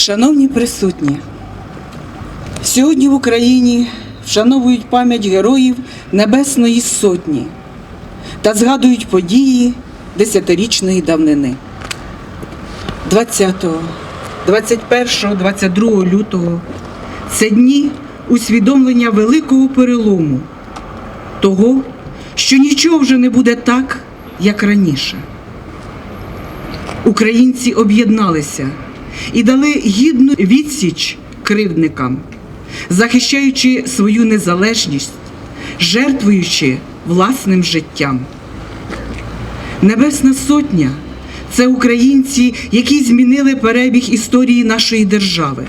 Шановні присутні, сьогодні в Україні вшановують пам'ять героїв Небесної Сотні та згадують події десятирічної давнини. 20, 21, 22 лютого це дні усвідомлення великого перелому, того, що нічого вже не буде так, як раніше. Українці об'єдналися і дали гідну відсіч кривдникам, захищаючи свою незалежність, жертвуючи власним життям. Небесна Сотня це українці, які змінили перебіг історії нашої держави.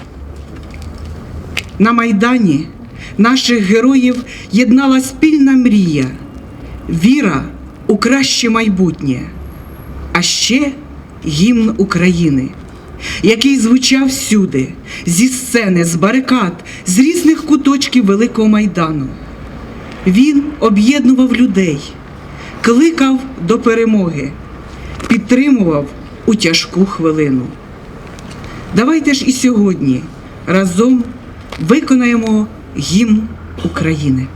На Майдані наших героїв єднала спільна мрія, віра у краще майбутнє, а ще гімн України, який звучав всюди, зі сцени, з барикад, з різних куточків Великого Майдану. Він об'єднував людей, кликав до перемоги, підтримував у тяжку хвилину. Давайте ж і сьогодні разом виконаємо гімн України.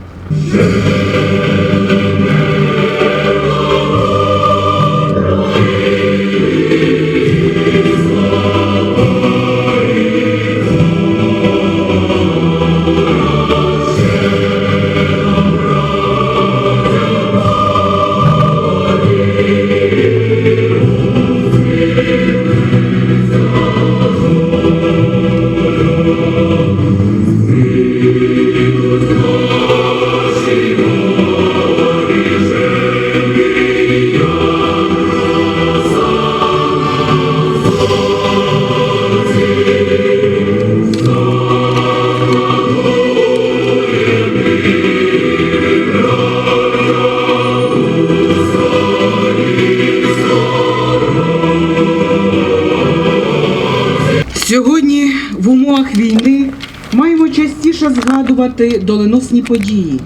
Війни маємо частіше згадувати доленосні події,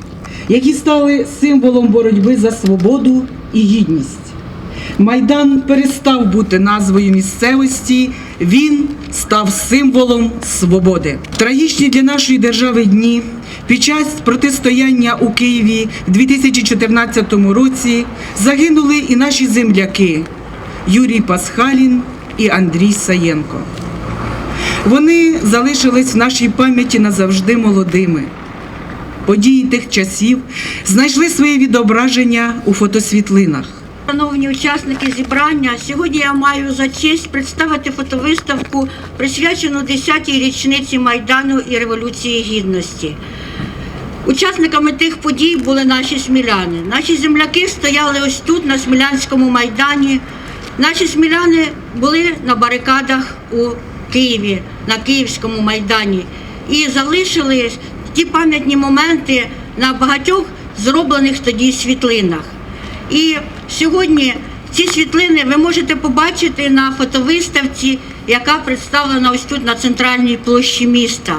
які стали символом боротьби за свободу і гідність. Майдан перестав бути назвою місцевості, він став символом свободи. Трагічні для нашої держави дні під час протистояння у Києві в 2014 році загинули і наші земляки Юрій Пасхалін і Андрій Саєнко. Вони залишились в нашій пам'яті назавжди молодими. Події тих часів знайшли своє відображення у фотосвітлинах. Шановні учасники зібрання, сьогодні я маю за честь представити фотовиставку, присвячену 10-й річниці Майдану і Революції Гідності. Учасниками тих подій були наші сміляни. Наші земляки стояли ось тут, на Смілянському майдані. Наші сміляни були на барикадах у Києві, на Київському майдані, і залишили ті пам'ятні моменти на багатьох зроблених тоді світлинах. І сьогодні ці світлини ви можете побачити на фотовиставці, яка представлена ось тут на центральній площі міста.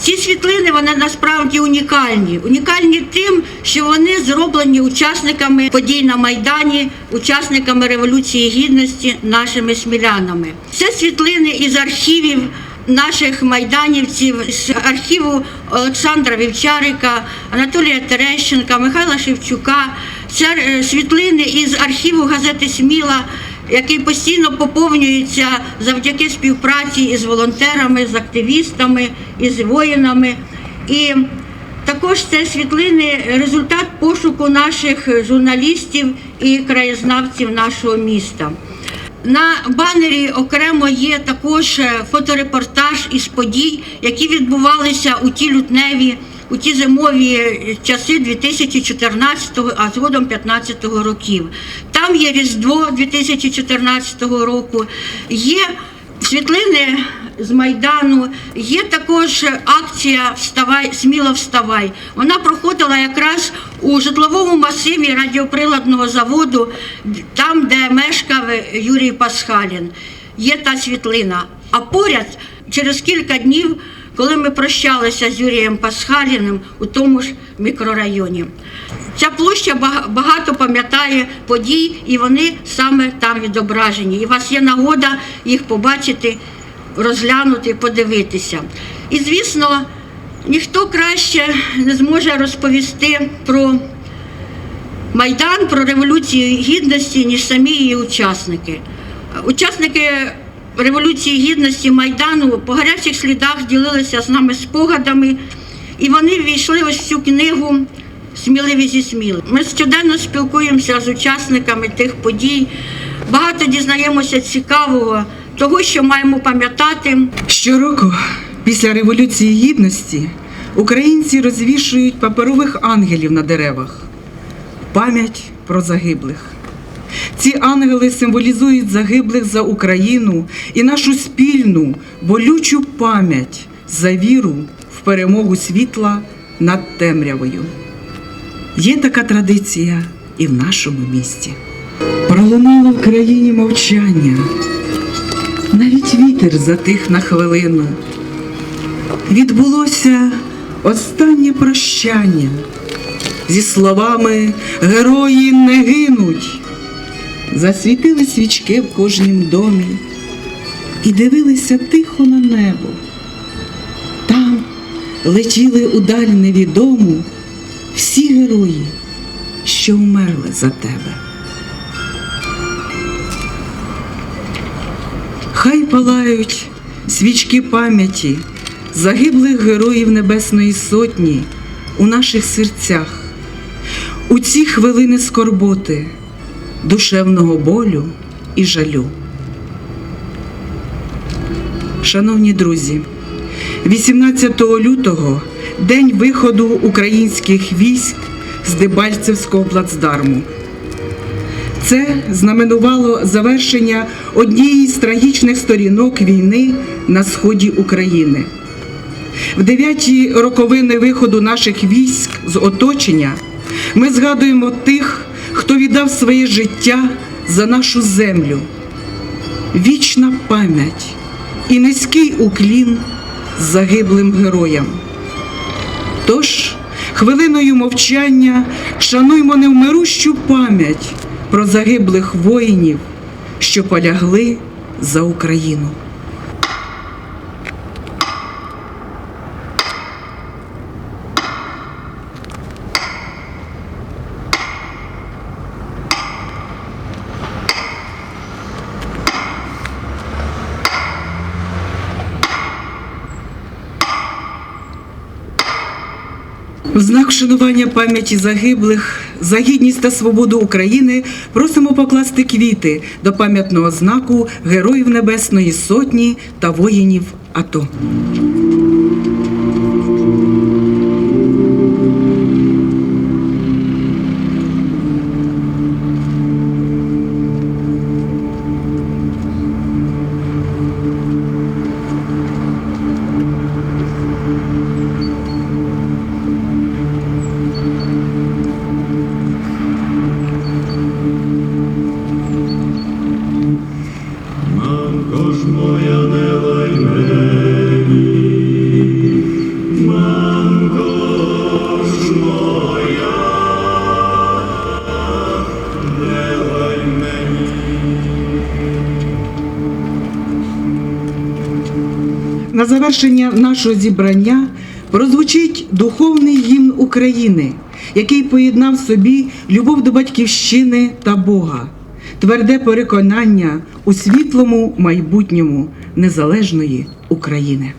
Ці світлини вони насправді унікальні. Унікальні тим, що вони зроблені учасниками подій на Майдані, учасниками Революції Гідності, нашими смілянами. Це світлини із архівів наших майданівців, з архіву Олександра Вівчарика, Анатолія Терещенка, Михайла Шевчука. Це е, світлини із архіву газети Сміла який постійно поповнюється завдяки співпраці із волонтерами, з активістами, із воїнами. І також це світлини результат пошуку наших журналістів і краєзнавців нашого міста. На банері окремо є також фоторепортаж із подій, які відбувалися у ті лютневі, у ті зимові часи 2014, а згодом 2015 років. Там є Різдво 2014 року, є світлини з Майдану, є також акція Вставай, сміло вставай. Вона проходила якраз у житловому масиві радіоприладного заводу, там, де мешкав Юрій Пасхалін. Є та світлина. А поряд через кілька днів, коли ми прощалися з Юрієм Пасхаліним у тому ж мікрорайоні. Ця площа багато пам'ятає подій, і вони саме там відображені. І у вас є нагода їх побачити розглянути, подивитися. І, звісно, ніхто краще не зможе розповісти про Майдан, про Революцію Гідності, ніж самі її учасники. Учасники Революції Гідності Майдану по гарячих слідах ділилися з нами спогадами, і вони ввійшли ось цю книгу Сміливі зі сміли. Ми щоденно спілкуємося з учасниками тих подій, багато дізнаємося цікавого, того, що маємо пам'ятати. Щороку, після Революції Гідності, українці розвішують паперових ангелів на деревах. Пам'ять про загиблих. Ці ангели символізують загиблих за Україну і нашу спільну болючу пам'ять за віру в перемогу світла над темрявою. Є така традиція і в нашому місті. Пролунало в країні мовчання. Навіть вітер затих на хвилину. Відбулося останнє прощання зі словами Герої не гинуть. Засвітили свічки в кожнім домі і дивилися тихо на небо. Там летіли удаль невідому всі герої, що вмерли за тебе. Хай палають свічки пам'яті загиблих героїв Небесної Сотні у наших серцях, у ці хвилини скорботи, душевного болю і жалю. Шановні друзі, 18 лютого день виходу українських військ з Дебальцевського плацдарму. Це знаменувало завершення однієї з трагічних сторінок війни на сході України. В дев'яті роковини виходу наших військ з оточення ми згадуємо тих, хто віддав своє життя за нашу землю. Вічна пам'ять і низький уклін загиблим героям. Тож, хвилиною мовчання шануймо невмирущу пам'ять про загиблих воїнів, що полягли за Україну. В знак вшанування пам'яті загиблих за гідність та свободу України просимо покласти квіти до пам'ятного знаку Героїв Небесної Сотні та воїнів АТО. На завершення нашого зібрання прозвучить духовний гімн України, який поєднав в собі любов до батьківщини та Бога, тверде переконання у світлому майбутньому незалежної України.